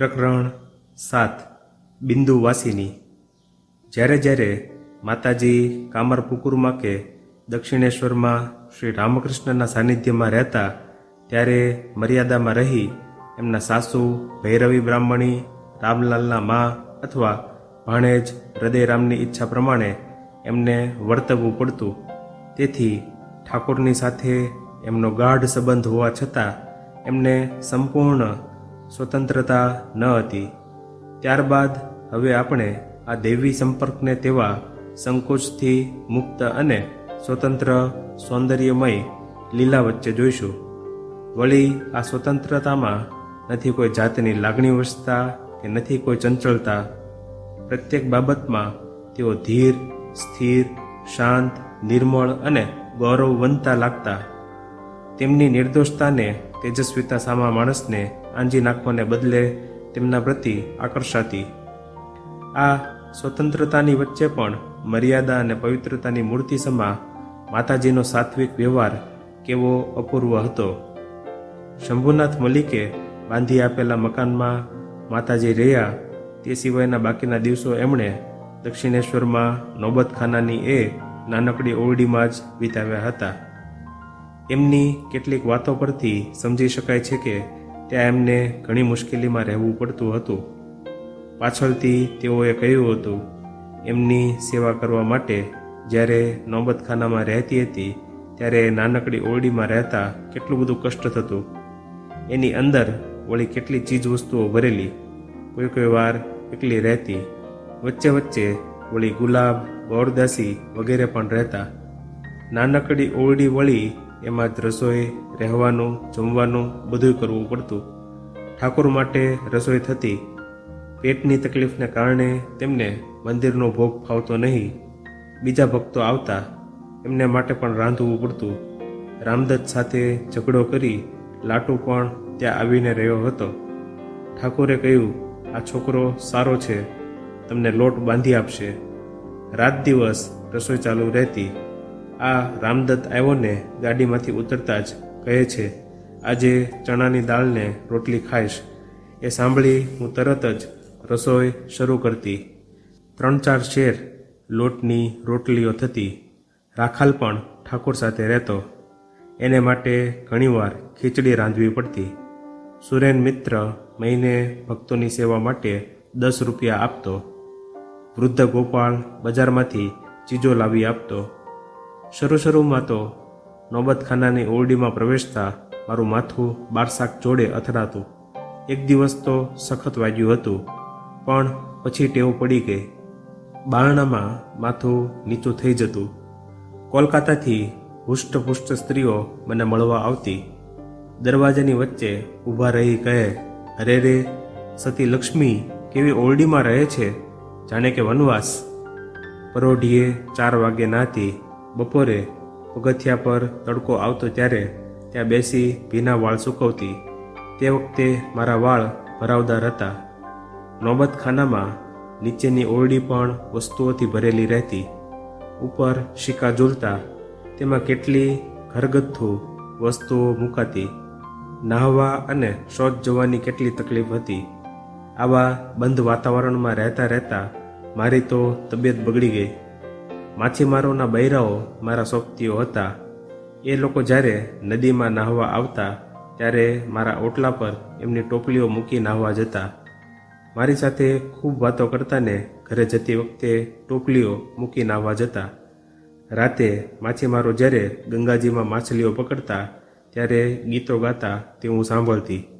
પ્રકરણ સાત. બિંદુવાસીની. જ્યારે જ્યારે માતાજી કામરપુકુરમાં કે દક્ષિણેશ્વરમાં શ્રી રામકૃષ્ણના સાનિધ્યમાં રહેતા, ત્યારે મર્યાદામાં રહી એમના સાસુ ભૈરવી બ્રાહ્મણી, રામલાલના મા અથવા ભાણેજ હૃદયરામની ઈચ્છા પ્રમાણે એમને વર્તવવું પડતું. તેથી ઠાકોરની સાથે એમનો ગાઢ સંબંધ હોવા છતાં એમને સંપૂર્ણ સ્વતંત્રતા ન હતી. ત્યારબાદ હવે આપણે આ દૈવી સંપર્કને તેવા સંકોચથી મુક્ત અને સ્વતંત્ર સૌંદર્યમય લીલા વચ્ચે જોઈશું. વળી આ સ્વતંત્રતામાં નથી કોઈ જાતની લાગણી વસતા કે નથી કોઈ ચંચળતા. પ્રત્યેક બાબતમાં તેઓ ધીર, સ્થિર, શાંત, નિર્મળ અને ગૌરવવંતા લાગતા. તેમની નિર્દોષતાને તેજસ્વીતા સામા માણસને આંજી નાખવાને બદલે તેમના પ્રતિ આકર્ષાતી. આ સ્વતંત્રતાની વચ્ચે પણ મર્યાદા અને પવિત્રતાની મૂર્તિ સમા માતાજીનો સાત્વિક વ્યવહાર કેવો અપૂર્વ હતો. શંભુનાથ મલિકે બાંધી આપેલા મકાનમાં માતાજી રહ્યા, તે સિવાયના બાકીના દિવસો એમણે દક્ષિણેશ્વરમાં નોબતખાનાની એ નાનકડી ઓરડીમાં જ વિતાવ્યા હતા. એમની કેટલીક વાતો પરથી સમજી શકાય છે કે ત્યાં એમને ઘણી મુશ્કેલીમાં રહેવું પડતું હતું. પાછળથી તેઓએ કહ્યું હતું, એમની સેવા કરવા માટે જ્યારે નોબતખાનામાં રહેતી હતી, ત્યારે નાનકડી ઓરડીમાં રહેતા કેટલું બધું કષ્ટ થતું. એની અંદર વળી કેટલી ચીજ વસ્તુઓ ભરેલી કોઈ કોઈ વાર એકલી રહેતી. વચ્ચે વચ્ચે વળી ગુલાબ ગોળદાસી વગેરે પણ રહેતા. નાનકડી ઓરડી વળી એમાં જ રસોઈ, રહેવાનું, જમવાનું બધું કરવું પડતું. ઠાકોર માટે રસોઈ થતી. પેટની તકલીફને કારણે તેમને મંદિરનો ભોગ ફાવતો નહીં. બીજા ભક્તો આવતા. એમને માટે પણ રાંધવું પડતું. રામદત્ત સાથે ઝઘડો કરી લાટુ પણ ત્યાં આવીને રહ્યો હતો. ઠાકોરે કહ્યું, આ છોકરો સારો છે. તમને લોટ બાંધી આપશે. રાત દિવસ રસોઈ ચાલુ રહેતી. આ રામદત્ત આવ્યો ને ગાડીમાંથી ઉતરતા જ કહે છે, આજે ચણાની દાળને રોટલી ખાઈશ. એ સાંભળી હું તરત જ રસોઈ શરૂ કરતી. ત્રણ ચાર શેર લોટની રોટલીઓ થતી. રાખાલ પણ ઠાકોર સાથે રહેતો. એને માટે ઘણીવાર ખીચડી રાંધવી પડતી. સુરેન મિત્ર મહિને ભક્તોની સેવા માટે દસ રૂપિયા આપતો. વૃદ્ધ ગોપાળ બજારમાંથી ચીજો લાવી આપતો. શરૂ શરૂમાં તો નોબતખાનાની ઓરડીમાં પ્રવેશતા મારું માથું બારસાક જોડે અથડાતું. એક દિવસ તો સખત વાગ્યું હતું, પણ પછી ટેવ પડી ગઈ બારણામાં માથું નીચું થઈ જતું. કોલકાતાથી હુષ્ટપુષ્ટ સ્ત્રીઓ મને મળવા આવતી. દરવાજાની વચ્ચે ઊભા રહી કહે, અરે રે, સતી લક્ષ્મી, કેવી ઓરડીમાં રહે છે? જાણે કે વનવાસ. પરોઢીએ ચાર વાગે નાતી બપોરે પગથિયા પર તડકો આવતો ત્યારે ત્યાં બેસી ભીના વાળ સૂકવતી. તે વખતે મારા વાળ ભરાવદાર હતા. નોબતખાનામાં નીચેની ઓરડી પણ વસ્તુઓથી ભરેલી રહેતી. ઉપર શિકા ઝૂલતા, તેમાં કેટલી ઘરગથ્થુ વસ્તુઓ મુકાતી. નાહવા અને શૌચ જવાની કેટલી તકલીફ હતી. આવા બંધ વાતાવરણમાં રહેતા રહેતા મારી તો તબિયત બગડી ગઈ. માછીમારોના બૈરાઓ મારા સોંપતીઓ હતા. એ લોકો જ્યારે નદીમાં નાહવા આવતા, ત્યારે મારા ઓટલા પર એમની ટોપલીઓ મૂકી નાહવા જતા. મારી સાથે ખૂબ વાતો કરતા ને ઘરે જતી વખતે ટોપલીઓ મૂકી નાહવા જતા. રાતે માછીમારો જ્યારે ગંગાજીમાં માછલીઓ પકડતા, ત્યારે ગીતો ગાતા તે હું સાંભળતી.